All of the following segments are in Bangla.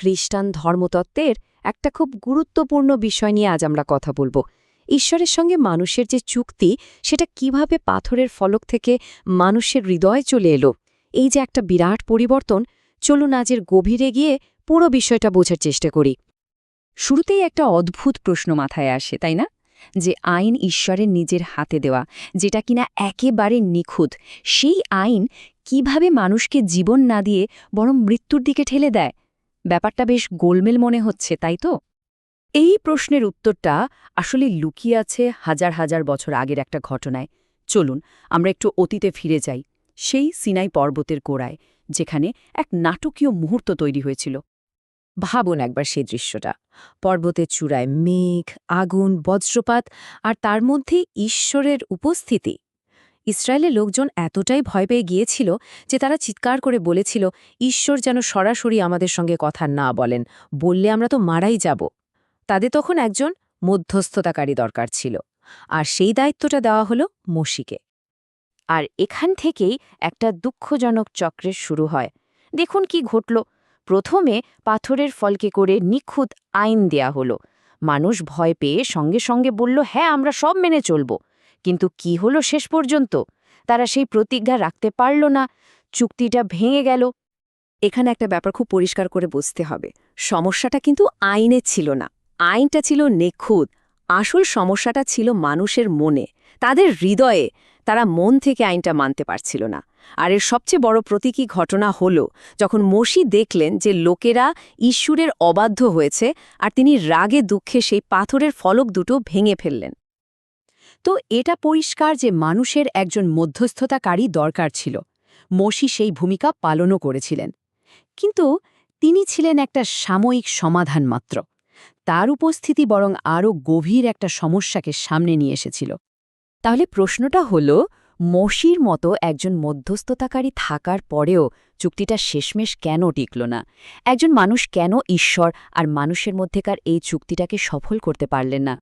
খ্রিস্টান ধর্মতত্ত্বের একটা খুব গুরুত্বপূর্ণ বিষয় নিয়ে আজ আমরা কথা বলব। ঈশ্বরের সঙ্গে মানুষের যে চুক্তি, সেটা কীভাবে পাথরের ফলক থেকে মানুষের হৃদয়ে চলে এলো, এই যে একটা বিরাট পরিবর্তন, চলুন আজের গভীরে গিয়ে পুরো বিষয়টা বোঝার চেষ্টা করি। শুরুতেই একটা অদ্ভুত প্রশ্ন মাথায় আসে, তাই না? যে আইন ঈশ্বরের নিজের হাতে দেওয়া, যেটা কিনা একেবারে নিখুঁত, সেই আইন কীভাবে মানুষকে জীবন না দিয়ে বরং মৃত্যুর দিকে ঠেলে দেয়? ব্যাপারটা বেশ গোলমেল মনে হচ্ছে, তাই তো? এই প্রশ্নের উত্তরটা আসলে লুকিয়ে আছে হাজার হাজার বছর আগের একটা ঘটনায়। চলুন, আমরা একটু অতীতে ফিরে যাই, সেই সিনাই পর্বতের গোড়ায়, যেখানে এক নাটকীয় মুহূর্ত তৈরি হয়েছিল। ভাবুন একবার সেই দৃশ্যটা। পর্বতের চূড়ায় মেঘ, আগুন, বজ্রপাত আর তার মধ্যে ঈশ্বরের উপস্থিতি। ইসরায়েলের লোকজন এতটাই ভয় পেয়ে গিয়েছিল যে তারা চিৎকার করে বলেছিল, ঈশ্বর যেন সরাসরি আমাদের সঙ্গে কথা না বলেন, বললে আমরা তো মারাই যাব। তাদের তখন একজন মধ্যস্থতাকারী দরকার ছিল, আর সেই দায়িত্বটা দেওয়া হলো মসিকে। আর এখান থেকেই একটা দুঃখজনক চক্রের শুরু হয়। দেখুন কি ঘটল। প্রথমে পাথরের ফলকে করে নিখুঁত আইন দেয়া হলো। মানুষ ভয় পেয়ে সঙ্গে সঙ্গে বলল হ্যাঁ আমরা সব মেনে চলব। কিন্তু কি হলো শেষ পর্যন্ত? তারা সেই প্রতিজ্ঞা রাখতে পারল না। চুক্তিটা ভেঙে গেল। এখানে একটা ব্যাপার খুব পরিষ্কার করে বুঝতে হবে। সমস্যাটা কিন্তু আইনে ছিল না। আইনটা ছিল নিখুঁত। আসল সমস্যাটা ছিল মানুষের মনে। তাদের হৃদয়ে তারা মন থেকে আইনটা মানতে পারছিল না। আর এর সবচেয়ে বড় প্রতীকী ঘটনা হল যখন মসি দেখলেন যে লোকেরা ঈশ্বরের অবাধ্য হয়েছে আর তিনি রাগে দুঃখে সেই পাথরের ফলক দুটো ভেঙে ফেললেন। তো এটা পরিষ্কার যে মানুষের একজন মধ্যস্থতাকারী দরকার ছিল। মসি সেই ভূমিকা পালনও করেছিলেন। কিন্তু তিনি ছিলেন একটা সাময়িক সমাধান মাত্র। তার উপস্থিতি বরং আরও গভীর একটা সমস্যাকে সামনে নিয়ে এসেছিল। তাহলে প্রশ্নটা হল, মসির মতো একজন মধ্যস্থতাকারী থাকার পরেও চুক্তিটা শেষমেশ কেন টিকল না? একজন মানুষ কেন ঈশ্বর আর মানুষের মধ্যেকার এই চুক্তিটাকে সফল করতে পারলেন না?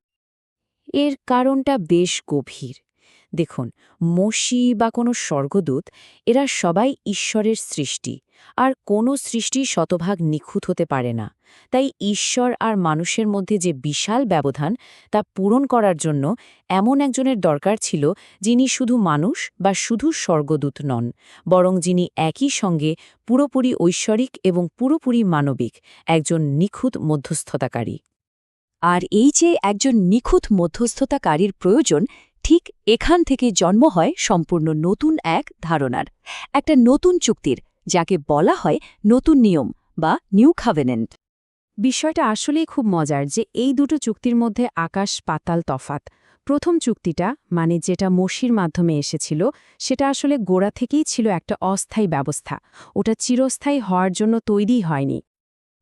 এর কারণটা বেশ গভীর। দেখুন, মসি বা কোনো স্বর্গদূত, এরা সবাই ঈশ্বরের সৃষ্টি, আর কোনো সৃষ্টি শতভাগ নিখুঁত হতে পারে না। তাই ঈশ্বর আর মানুষের মধ্যে যে বিশাল ব্যবধান, তা পূরণ করার জন্য এমন একজনের দরকার ছিল যিনি শুধু মানুষ বা শুধু স্বর্গদূত নন, বরং যিনি একই সঙ্গে পুরোপুরি ঐশ্বরিক এবং পুরোপুরি মানবিক একজন নিখুঁত মধ্যস্থতাকারী। আর এই যে একজন নিখুঁত মধ্যস্থতাকারীর প্রয়োজন, ঠিক এখান থেকে জন্ম হয় সম্পূর্ণ নতুন এক ধারণার। একটা নতুন চুক্তির, যাকে বলা হয় নতুন নিয়ম বা নিউ খাভেনেন্ট বিষয়টা আসলেই খুব মজার যে এই দুটো চুক্তির মধ্যে আকাশ পাতাল তফাত। প্রথম চুক্তিটা মানে যেটা মসির মাধ্যমে এসেছিল, সেটা আসলে গোড়া থেকেই ছিল একটা অস্থায়ী ব্যবস্থা। ওটা চিরস্থায়ী হওয়ার জন্য তৈরি হয়নি।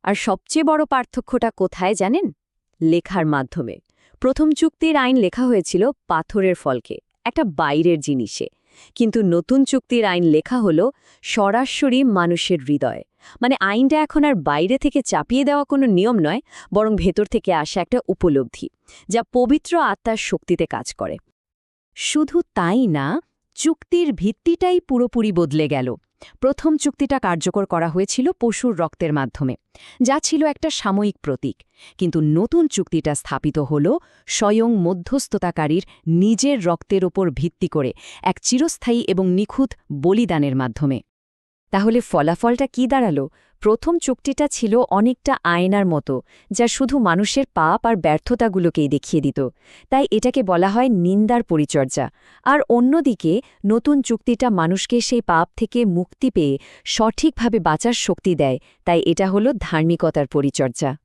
আর সবচেয়ে বড় পার্থক্যটা কোথায় জানেন? লেখার মাধ্যমে। প্রথম চুক্তির আইন লেখা হয়েছিল পাথরের ফলকে, একটা বাইরের জিনিসে। কিন্তু নতুন চুক্তির আইন লেখা হল সরাসরি মানুষের হৃদয়। মানে আইনটা এখন আর বাইরে থেকে চাপিয়ে দেওয়া কোনো নিয়ম নয়, বরং ভেতর থেকে আসা একটা উপলব্ধি, যা পবিত্র আত্মার শক্তিতে কাজ করে। শুধু তাই না, চুক্তির ভিত্তিটাই পুরোপুরি বদলে গেল। প্রথম চুক্তিটা কার্যকর করা হয়েছিল পশুর রক্তের মাধ্যমে, যা ছিল একটা সাময়িক প্রতীক, কিন্তু নতুন চুক্তিটা স্থাপিত হল স্বয়ং মধ্যস্থতাকারীর নিজের রক্তের ওপর ভিত্তি করে এক চিরস্থায়ী এবং নিখুঁত বলিদানের মাধ্যমে। তাহলে ফলাফলটা কি দাঁড়াল? প্রথম চুক্তিটা ছিল অনেকটা আয়নার মতো, যা শুধু মানুষের পাপ আর ব্যর্থতাগুলোকেই দেখিয়ে দিত। তাই এটাকে বলা হয় নিন্দার পরিচর্যা। আর অন্যদিকে, নতুন চুক্তিটা মানুষকে সেই পাপ থেকে মুক্তি পেয়ে সঠিকভাবে বাঁচার শক্তি দেয়, তাই এটা হলো ধার্মিকতার পরিচর্যা।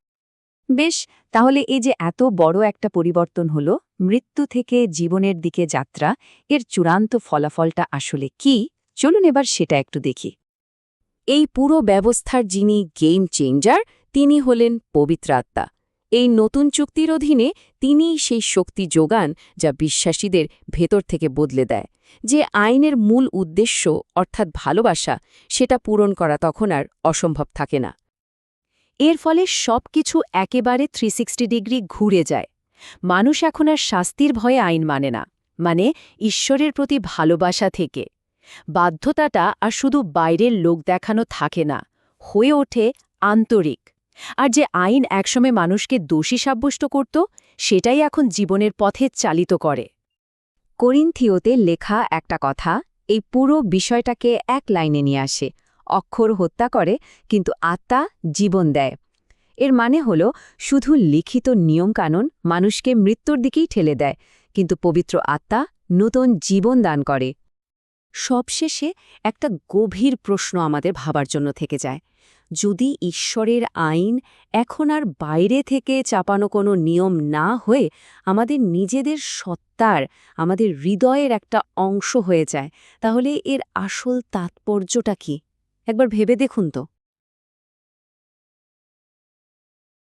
বেশ, তাহলে এই যে এত বড় একটা পরিবর্তন হল, মৃত্যু থেকে জীবনের দিকে যাত্রা, এর চূড়ান্ত ফলাফলটা আসলে কি? চলুন এবার সেটা একটু দেখি। এই পুরো ব্যবস্থার যিনি গেম চেঞ্জার তিনি হলেন পবিত্রাত্মা এই নতুন চুক্তির অধীনে তিনিই সেই শক্তি যোগান যা বিশ্বাসীদের ভেতর থেকে বদলে দেয়। যে আইনের মূল উদ্দেশ্য, অর্থাৎ ভালোবাসা, সেটা পূরণ করা তখন আর অসম্ভব থাকে না। এর ফলে সব কিছু একেবারে থ্রি ডিগ্রি ঘুরে যায়। মানুষ এখন আর শাস্তির ভয়ে আইন মানে না মানে ঈশ্বরের প্রতি ভালোবাসা থেকে। বাধ্যতাটা আর শুধু বাইরের লোক দেখানো থাকে না, হয়ে ওঠে আন্তরিক। আর যে আইন একসময় মানুষকে দোষী সাব্যস্ত করত, সেটাই এখন জীবনের পথে চালিত করে। করিন্থিওতে লেখা একটা কথা, এই পুরো বিষয়টাকে এক লাইনে নিয়ে আসে, অক্ষর হত্যা করে, কিন্তু আত্মা জীবন দেয়। এর মানে হল, শুধু লিখিত নিয়মকানুন মানুষকে মৃত্যুর দিকেই ঠেলে দেয়, কিন্তু পবিত্র আত্মা নূতন জীবন দান করে। সবশেষে একটা গভীর প্রশ্ন আমাদের ভাবার জন্য থেকে যায়। যদি ঈশ্বরের আইন এখন আর বাইরে থেকে চাপানো কোনো নিয়ম না হয়ে আমাদের নিজেদের সত্তার, আমাদের হৃদয়ের একটা অংশ হয়ে যায়, তাহলে এর আসল তাৎপর্যটা কি? একবার ভেবে দেখুন তো।